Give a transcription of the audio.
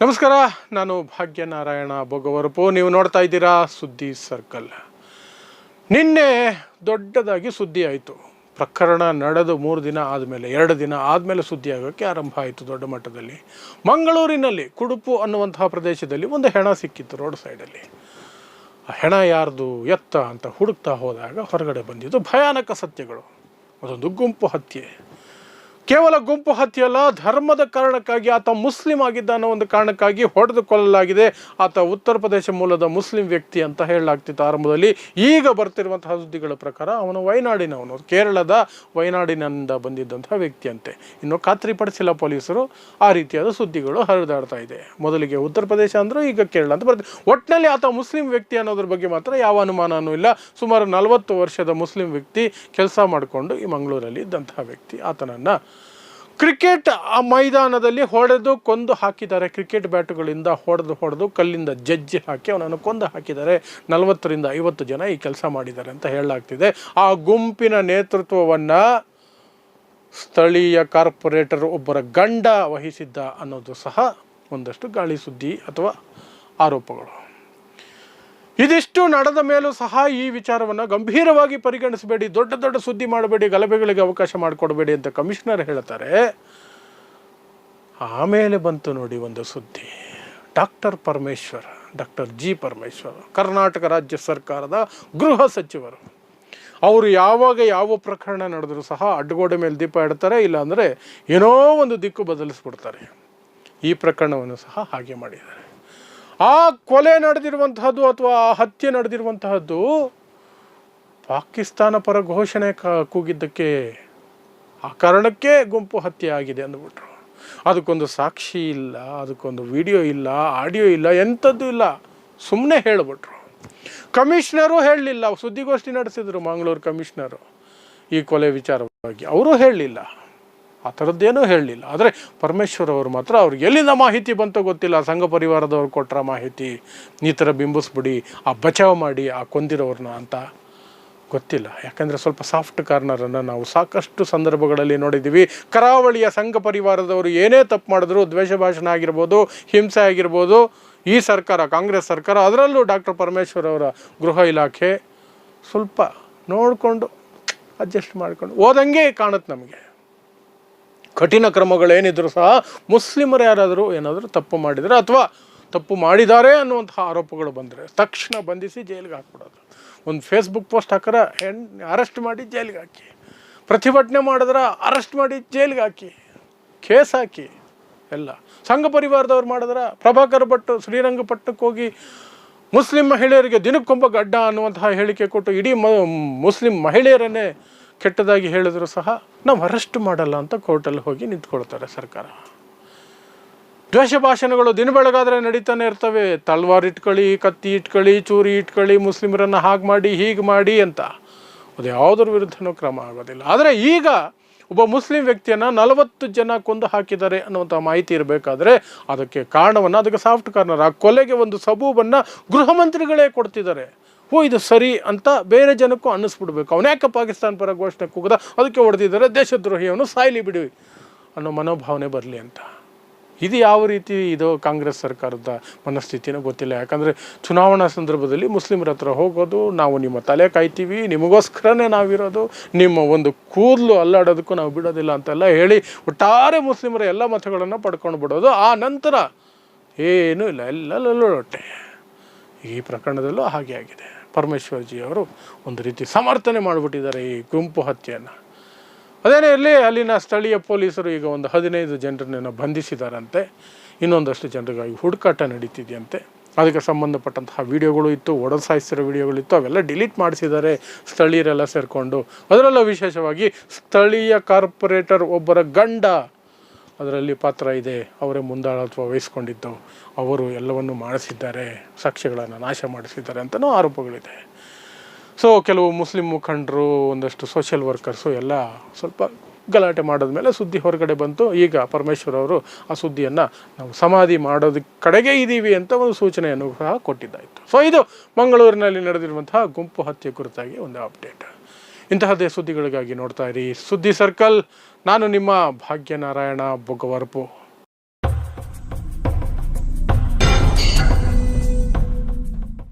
ನಮಸ್ಕಾರ, ನಾನು ಭಾಗ್ಯನಾರಾಯಣ ಬೊಗವರಪು ನೀವು ನೋಡ್ತಾ ಇದ್ದೀರಾ ಸುದ್ದಿ ಸರ್ಕಲ್. ನಿನ್ನೆ ದೊಡ್ಡದಾಗಿ ಸುದ್ದಿ ಆಯಿತು. ಪ್ರಕರಣ ನಡೆದು ಮೂರು ದಿನ ಆದಮೇಲೆ, ಎರಡು ದಿನ ಆದಮೇಲೆ ಸುದ್ದಿ ಆಗೋಕ್ಕೆ ಆರಂಭ ಆಯಿತು ದೊಡ್ಡ ಮಟ್ಟದಲ್ಲಿ. ಮಂಗಳೂರಿನಲ್ಲಿ ಕುಡುಪು ಅನ್ನುವಂತಹ ಪ್ರದೇಶದಲ್ಲಿ ಒಂದು ಹೆಣ ಸಿಕ್ಕಿತ್ತು ರೋಡ್ ಸೈಡಲ್ಲಿ. ಆ ಹೆಣ ಯಾರ್ದು, ಎತ್ತ ಅಂತ ಹುಡುಕ್ತಾ ಹೋದಾಗ ಹೊರಗಡೆ ಬಂದಿದ್ದು ಭಯಾನಕ ಸತ್ಯಗಳು. ಅದೊಂದು ಗುಂಪು ಹತ್ಯೆ. ಕೇವಲ ಗುಂಪು ಹತ್ಯೆಯಲ್ಲ, ಧರ್ಮದ ಕಾರಣಕ್ಕಾಗಿ ಆತ ಮುಸ್ಲಿಂ ಆಗಿದ್ದ ಅನ್ನೋ ಒಂದು ಕಾರಣಕ್ಕಾಗಿ ಹೊಡೆದು ಕೊಲ್ಲಲಾಗಿದೆ ಆತ ಉತ್ತರ ಪ್ರದೇಶ ಮೂಲದ ಮುಸ್ಲಿಂ ವ್ಯಕ್ತಿ ಅಂತ ಹೇಳಲಾಗ್ತಿತ್ತು ಆರಂಭದಲ್ಲಿ. ಈಗ ಬರ್ತಿರುವಂತಹ ಸುದ್ದಿಗಳ ಪ್ರಕಾರ ಅವನು ವಯನಾಡಿನವನು ಕೇರಳದ ವಯನಾಡಿನಿಂದ ಬಂದಿದ್ದಂತಹ ವ್ಯಕ್ತಿಯಂತೆ. ಇನ್ನು ಖಾತ್ರಿಪಡಿಸಿಲ್ಲ ಪೊಲೀಸರು, ಆ ರೀತಿಯಾದ ಸುದ್ದಿಗಳು ಹರಿದಾಡ್ತಾ ಇದೆ. ಮೊದಲಿಗೆ ಉತ್ತರ ಪ್ರದೇಶ ಅಂದರು, ಈಗ ಕೇರಳ ಅಂತ ಬರ್ತದೆ ಒಟ್ಟಿನಲ್ಲಿ ಆತ ಮುಸ್ಲಿಂ ವ್ಯಕ್ತಿ ಅನ್ನೋದ್ರ ಬಗ್ಗೆ ಮಾತ್ರ ಯಾವ ಅನುಮಾನನೂ ಇಲ್ಲ. ಸುಮಾರು ನಲವತ್ತು ವರ್ಷದ ಮುಸ್ಲಿಂ ವ್ಯಕ್ತಿ, ಕೆಲಸ ಮಾಡಿಕೊಂಡು ಈ ಮಂಗಳೂರಲ್ಲಿ ಇದ್ದಂತಹ ವ್ಯಕ್ತಿ. ಆತನನ್ನು ಕ್ರಿಕೆಟ್ ಆ ಮೈದಾನದಲ್ಲಿ ಹೊಡೆದು ಕೊಂದು ಹಾಕಿದ್ದಾರೆ. ಕ್ರಿಕೆಟ್ ಬ್ಯಾಟುಗಳಿಂದ ಹೊಡೆದು ಹೊಡೆದು ಕಲ್ಲಿಂದ ಜಜ್ಜಿ ಹಾಕಿ ಅವನನ್ನು ಕೊಂದು ಹಾಕಿದ್ದಾರೆ. ನಲವತ್ತರಿಂದ ಐವತ್ತು ಜನ ಈ ಕೆಲಸ ಮಾಡಿದ್ದಾರೆ ಅಂತ ಹೇಳಲಾಗ್ತಿದೆ. ಆ ಗುಂಪಿನ ನೇತೃತ್ವವನ್ನು ಸ್ಥಳೀಯ ಕಾರ್ಪೊರೇಟರ್ ಒಬ್ಬರ ಗಂಡ ವಹಿಸಿದ್ದ ಅನ್ನೋದು ಸಹ ಒಂದಷ್ಟು ಗಾಳಿ ಸುದ್ದಿ ಅಥವಾ ಆರೋಪಗಳು. ಇದಿಷ್ಟು ನಡೆದ ಮೇಲೂ ಸಹ ಈ ವಿಚಾರವನ್ನು ಗಂಭೀರವಾಗಿ ಪರಿಗಣಿಸಬೇಡಿ, ದೊಡ್ಡ ದೊಡ್ಡ ಸುದ್ದಿ ಮಾಡಬೇಡಿ, ಗಲಭೆಗಳಿಗೆ ಅವಕಾಶ ಮಾಡಿಕೊಡಬೇಡಿ ಅಂತ ಕಮಿಷನರ್ ಹೇಳ್ತಾರೆ. ಆಮೇಲೆ ಬಂತು ನೋಡಿ ಒಂದು ಸುದ್ದಿ. Doctor Parameshwar, doctor G Parameshwar, Karnataka ರಾಜ್ಯ ಸರ್ಕಾರದ ಗೃಹ ಸಚಿವರು. ಅವರು ಯಾವಾಗ ಯಾವ ಪ್ರಕರಣ ನಡೆದರೂ ಸಹ ಅಡ್ಡಗೋಡೆ ಮೇಲೆ ದೀಪ ಇಡ್ತಾರೆ ಇಲ್ಲಾಂದರೆ ಏನೋ ಒಂದು ದಿಕ್ಕು ಬದಲಿಸ್ಬಿಡ್ತಾರೆ. ಈ ಪ್ರಕರಣವನ್ನು ಸಹ ಹಾಗೆ ಮಾಡಿದ್ದಾರೆ. ಆ ಕೊಲೆ ನಡೆದಿರುವಂತಹದ್ದು ಅಥವಾ ಆ ಹತ್ಯೆ ನಡೆದಿರುವಂತಹದ್ದು ಪಾಕಿಸ್ತಾನ ಪರ ಘೋಷಣೆ ಕೂಗಿದ್ದಕ್ಕೆ ಆ ಕಾರಣಕ್ಕೆ ಗುಂಪು ಹತ್ಯೆ ಆಗಿದೆ ಅಂದ್ಬಿಟ್ರು. ಅದಕ್ಕೊಂದು ಸಾಕ್ಷಿ ಇಲ್ಲ, ಅದಕ್ಕೊಂದು ವಿಡಿಯೋ ಇಲ್ಲ, ಆಡಿಯೋ ಇಲ್ಲ, ಎಂಥದ್ದು ಇಲ್ಲ. ಸುಮ್ಮನೆ ಹೇಳಿಬಿಟ್ರು. ಕಮಿಷನರು ಹೇಳಲಿಲ್ಲ, ಸುದ್ದಿಗೋಷ್ಠಿ ನಡೆಸಿದ್ರು ಮಂಗಳೂರು ಕಮಿಷನರು ಈ ಕೊಲೆ ವಿಚಾರವಾಗಿ. ಅವರು ಹೇಳಲಿಲ್ಲ. ಆ ಥರದ್ದೇನೂ ಹೇಳಲಿಲ್ಲ. ಆದರೆ ಪರಮೇಶ್ವರವರು ಮಾತ್ರ ಅವ್ರಿಗೆ ಎಲ್ಲಿಂದ ಮಾಹಿತಿ ಬಂತೋ ಗೊತ್ತಿಲ್ಲ. ಸಂಘ ಪರಿವಾರದವ್ರು ಕೊಟ್ಟರ ಮಾಹಿತಿ ಈ ಥರ ಬಿಂಬಿಸ್ಬಿಡಿ, ಆ ಬಚಾವ್ ಮಾಡಿ, ಆ ಕೊಂದಿರೋರನ್ನ ಅಂತ ಗೊತ್ತಿಲ್ಲ. ಯಾಕಂದರೆ ಸ್ವಲ್ಪ ಸಾಫ್ಟ್ ಕಾರ್ನರನ್ನು ನಾವು ಸಾಕಷ್ಟು ಸಂದರ್ಭಗಳಲ್ಲಿ ನೋಡಿದ್ದೀವಿ. ಕರಾವಳಿಯ ಸಂಘ ಪರಿವಾರದವರು ಏನೇ ತಪ್ಪು ಮಾಡಿದ್ರು ದ್ವೇಷ ಭಾಷಣ ಆಗಿರ್ಬೋದು, ಹಿಂಸೆ ಆಗಿರ್ಬೋದು, ಈ ಸರ್ಕಾರ, ಕಾಂಗ್ರೆಸ್ ಸರ್ಕಾರ, ಅದರಲ್ಲೂ ಡಾಕ್ಟರ್ ಪರಮೇಶ್ವರ್ ಅವರ ಗೃಹ ಇಲಾಖೆ ಸ್ವಲ್ಪ ನೋಡಿಕೊಂಡು, ಅಡ್ಜಸ್ಟ್ ಮಾಡಿಕೊಂಡು ಓದಂಗೆ ಕಾಣುತ್ತೆ ನಮಗೆ. ಕಠಿಣ ಕ್ರಮಗಳೇನಿದ್ರು ಸಹ ಮುಸ್ಲಿಮರು ಯಾರಾದರೂ ಏನಾದರೂ ತಪ್ಪು ಮಾಡಿದರೆ ಅಥವಾ ತಪ್ಪು ಮಾಡಿದ್ದಾರೆ ಅನ್ನುವಂತಹ ಆರೋಪಗಳು ಬಂದರೆ ತಕ್ಷಣ ಬಂಧಿಸಿ ಜೈಲಿಗೆ ಹಾಕ್ಬಿಡೋದು. ಒಂದು ಫೇಸ್ಬುಕ್ ಪೋಸ್ಟ್ ಹಾಕರ ಹೆಣ್ ಅರೆಸ್ಟ್ ಮಾಡಿ ಜೈಲಿಗೆ ಹಾಕಿ. ಪ್ರತಿಭಟನೆ ಮಾಡಿದ್ರೆ ಅರೆಸ್ಟ್ ಮಾಡಿ ಜೈಲಿಗೆ ಹಾಕಿ. ಕೇಸ್ ಹಾಕಿ. ಎಲ್ಲ. ಸಂಘ ಪರಿವಾರದವ್ರು ಮಾಡಿದ್ರೆ ಪ್ರಭಾಕರ್ ಭಟ್ಟು ಶ್ರೀರಂಗಪಟ್ಟಣಕ್ಕೆ ಹೋಗಿ ಮುಸ್ಲಿಂ ಮಹಿಳೆಯರಿಗೆ ದಿನಕ್ಕೊಂಬ ಗಡ್ಡ ಅನ್ನುವಂತಹ ಹೇಳಿಕೆ ಕೊಟ್ಟು ಇಡೀ ಮುಸ್ಲಿಂ ಮಹಿಳೆಯರನ್ನೇ ಕೆಟ್ಟದಾಗಿ ಹೇಳಿದ್ರು ಸಹ ನಾವು ಅರೆಸ್ಟ್ ಮಾಡಲ್ಲ ಅಂತ ಕೋರ್ಟಲ್ಲಿ ಹೋಗಿ ನಿಂತ್ಕೊಳ್ತಾರೆ ಸರ್ಕಾರ. ದ್ವೇಷ ಭಾಷಣಗಳು ದಿನ ಬೆಳಗಾದರೆ ನಡೀತಾನೆ ಇರ್ತವೆ. ತಲ್ವಾರ್ ಇಟ್ಕೊಳ್ಳಿ, ಕತ್ತಿ ಇಟ್ಕೊಳ್ಳಿ, ಚೂರಿ ಇಟ್ಕೊಳ್ಳಿ, ಮುಸ್ಲಿಮರನ್ನು ಹಾಗೆ ಮಾಡಿ, ಹೀಗೆ ಮಾಡಿ ಅಂತ. ಅದು ಯಾವುದ್ರ ವಿರುದ್ಧನೂ ಕ್ರಮ ಆಗೋದಿಲ್ಲ. ಆದರೆ ಈಗ ಒಬ್ಬ ಮುಸ್ಲಿಂ ವ್ಯಕ್ತಿಯನ್ನು ನಲವತ್ತು ಜನ ಕೊಂದು ಹಾಕಿದ್ದಾರೆ ಅನ್ನುವಂಥ ಮಾಹಿತಿ ಇರಬೇಕಾದ್ರೆ ಅದಕ್ಕೆ ಕಾರಣವನ್ನು ಅದಕ್ಕೆ ಸಾಫ್ಟ್ ಕಾರ್ನರ್, ಆ ಕೊಲೆಗೆ ಒಂದು ಸಬೂಬನ್ನು ಗೃಹ ಮಂತ್ರಿಗಳೇ ಕೊಡ್ತಿದ್ದಾರೆ. ಓ ಇದು ಸರಿ ಅಂತ ಬೇರೆ ಜನಕ್ಕೂ ಅನ್ನಿಸ್ಬಿಡ್ಬೇಕು. ಅವನ್ಯಾಕೆ ಪಾಕಿಸ್ತಾನ ಪರ ಘೋಷಣೆ ಕೂಗದ? ಅದಕ್ಕೆ ಹೊಡೆದಿದ್ದಾರೆ ದೇಶದ್ರೋಹಿಯವನು ಸಾಯ್ಲಿ ಬಿಡಿ ಅನ್ನೋ ಮನೋಭಾವನೆ ಬರಲಿ ಅಂತ. ಇದು ಯಾವ ರೀತಿ ಇದು ಕಾಂಗ್ರೆಸ್ ಸರ್ಕಾರದ ಮನಸ್ಥಿತಿನೂ ಗೊತ್ತಿಲ್ಲ. ಯಾಕಂದರೆ ಚುನಾವಣಾ ಸಂದರ್ಭದಲ್ಲಿ ಮುಸ್ಲಿಮರ ಹತ್ರ ಹೋಗೋದು, ನಾವು ನಿಮ್ಮ ತಲೆ ಕಾಯ್ತೀವಿ, ನಿಮಗೋಸ್ಕರನೇ ನಾವಿರೋದು, ನಿಮ್ಮ ಒಂದು ಕೂದಲು ಅಲ್ಲಾಡೋದಕ್ಕೂ ನಾವು ಬಿಡೋದಿಲ್ಲ ಅಂತೆಲ್ಲ ಹೇಳಿ ಒಟ್ಟಾರೆ ಮುಸ್ಲಿಮರ ಎಲ್ಲ ಮತಗಳನ್ನು ಪಡ್ಕೊಂಡು ಬಿಡೋದು. ಆ ನಂತರ ಏನೂ ಇಲ್ಲ. ಎಲ್ಲ ಲೊಟ್ಟೆ ಈ ಪ್ರಕರಣದಲ್ಲೂ ಹಾಗೆ ಆಗಿದೆ. ಪರಮೇಶ್ವರ್ಜಿ ಅವರು ಒಂದು ರೀತಿ ಸಮರ್ಥನೆ ಮಾಡಿಬಿಟ್ಟಿದ್ದಾರೆ ಈ ಗುಂಪು ಹತ್ಯೆಯನ್ನು. ಅದೇನೇ ಇರಲಿ, ಅಲ್ಲಿನ ಸ್ಥಳೀಯ ಪೊಲೀಸರು ಈಗ ಒಂದು ಹದಿನೈದು ಜನರನ್ನ ಬಂಧಿಸಿದಾರಂತೆ. ಇನ್ನೊಂದಷ್ಟು ಜನರಿಗಾಗಿ ಹುಡುಕಾಟ ನಡೀತಿದೆಯಂತೆ. ಅದಕ್ಕೆ ಸಂಬಂಧಪಟ್ಟಂತಹ ವಿಡಿಯೋಗಳು ಇತ್ತು ಒಡಸಾಯಿಸಿರೋ ಸಾಯಿಸಿರೋ ವಿಡಿಯೋಗಳಿತ್ತು ಅವೆಲ್ಲ ಡಿಲೀಟ್ ಮಾಡಿಸಿದ್ದಾರೆ ಸ್ಥಳೀಯರೆಲ್ಲ ಸೇರಿಕೊಂಡು. ಅದರಲ್ಲೂ ವಿಶೇಷವಾಗಿ ಸ್ಥಳೀಯ ಕಾರ್ಪೊರೇಟರ್ ಒಬ್ಬರ ಗಂಡ ಅದರಲ್ಲಿ ಪಾತ್ರ ಇದೆ. ಅವರೇ ಮುಂದಾಳತ್ವ ವಹಿಸ್ಕೊಂಡಿದ್ದು. ಅವರು ಎಲ್ಲವನ್ನು ಮಾಡಿಸಿದ್ದಾರೆ. ಸಾಕ್ಷ್ಯಗಳನ್ನು ನಾಶ ಮಾಡಿಸಿದ್ದಾರೆ ಅಂತಲೂ ಆರೋಪಗಳಿದೆ. ಸೊ ಕೆಲವು ಮುಸ್ಲಿಂ ಮುಖಂಡರು, ಒಂದಷ್ಟು ಸೋಷಿಯಲ್ ವರ್ಕರ್ಸು ಎಲ್ಲ ಸ್ವಲ್ಪ ಗಲಾಟೆ ಮಾಡಿದ ಮೇಲೆ ಸುದ್ದಿ ಹೊರಗಡೆ ಬಂತು. ಈಗ ಪರಮೇಶ್ವರ್ ಅವರು ಆ ಸುದ್ದಿಯನ್ನು ನಾವು ಸಮಾಧಿ ಮಾಡೋದಕ್ಕೆ ಕಡೆಗೆ ಇದ್ದೀವಿ ಅಂತ ಒಂದು ಸೂಚನೆಯನ್ನು ಸಹ ಕೊಟ್ಟಿದ್ದಾಯಿತು. ಸೊ ಇದು ಮಂಗಳೂರಿನಲ್ಲಿ ನಡೆದಿರುವಂತಹ ಗುಂಪು ಹತ್ಯೆ ಕುರಿತಾಗಿ ಒಂದು ಅಪ್ಡೇಟ್ ಇಂತಹದ್ದೇ ಸುದ್ದಿಗಳಿಗಾಗಿ ನೋಡ್ತಾ ಇರಿ. ಸುದ್ದಿ ಸರ್ಕಲ್ ನಾನು ನಿಮ್ಮ ಭಾಗ್ಯನಾರಾಯಣ ಬೊಗ್ಗವರಪು.